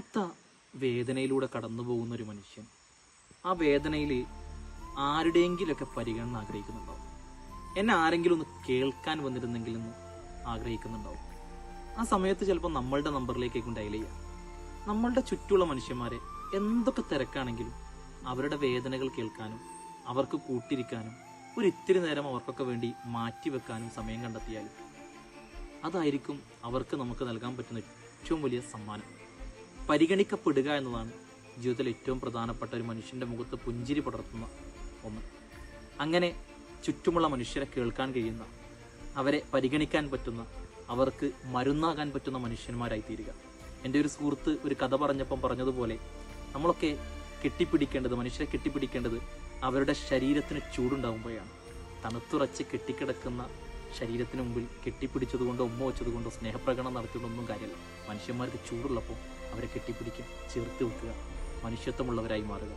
വല്ലാത്ത വേദനയിലൂടെ കടന്നു പോകുന്ന ഒരു മനുഷ്യൻ. ആ വേദനയിൽ ആരുടെയെങ്കിലൊക്കെ പരിഗണന ആഗ്രഹിക്കുന്നുണ്ടാവും. എന്നെ ആരെങ്കിലും ഒന്ന് കേൾക്കാൻ വന്നിരുന്നെങ്കിൽ എന്ന് ആഗ്രഹിക്കുന്നുണ്ടാവും. ആ സമയത്ത് ചിലപ്പോൾ നമ്മളുടെ നമ്പറിലേക്കേക്കും ഡയൽ ചെയ്യാം നമ്മളുടെ ചുറ്റുമുള്ള മനുഷ്യന്മാരെ എന്തൊക്കെ തിരക്കാണെങ്കിലും അവരുടെ വേദനകൾ കേൾക്കാനും അവർക്ക് കൂട്ടിരിക്കാനും ഒരു ഇത്തിരി നേരം അവർക്കൊക്കെ വേണ്ടി മാറ്റിവെക്കാനും സമയം കണ്ടെത്തിയാലും അതായിരിക്കും അവർക്ക് നമുക്ക് നൽകാൻ പറ്റുന്ന ഏറ്റവും വലിയ സമ്മാനം. പരിഗണിക്കപ്പെടുക എന്നതാണ് ജീവിതത്തിൽ ഏറ്റവും പ്രധാനപ്പെട്ട ഒരു മനുഷ്യന്റെ മുഖത്ത് പുഞ്ചിരി പടർത്തുന്ന ഒന്ന് അങ്ങനെ ചുറ്റുമുള്ള മനുഷ്യരെ കേൾക്കാൻ കഴിയുന്ന അവരെ പരിഗണിക്കാൻ പറ്റുന്ന അവർക്ക് മരുന്നാകാൻ പറ്റുന്ന മനുഷ്യന്മാരായി തീരുക എന്റെ ഒരു സുഹൃത്ത് ഒരു കഥ പറഞ്ഞപ്പം പറഞ്ഞതുപോലെ നമ്മളൊക്കെ കെട്ടിപ്പിടിക്കേണ്ടത് മനുഷ്യരെ കെട്ടിപ്പിടിക്കേണ്ടത് അവരുടെ ശരീരത്തിന് ചൂടുണ്ടാകുമ്പോഴാണ് തണുത്തുറച്ച് കെട്ടിക്കിടക്കുന്ന ശരീരത്തിന് മുമ്പിൽ കെട്ടിപ്പിടിച്ചതുകൊണ്ടോ ഉമ്മ വെച്ചതുകൊണ്ടോ സ്നേഹപ്രകടനം നടത്തിയതൊന്നും കാര്യമല്ല. മനുഷ്യന്മാർക്ക് ചൂടുള്ളപ്പോൾ അവരെ കെട്ടിപ്പിടിക്കുക ചേർത്ത് വെക്കുക മനുഷ്യത്വമുള്ളവരായി മാറുക.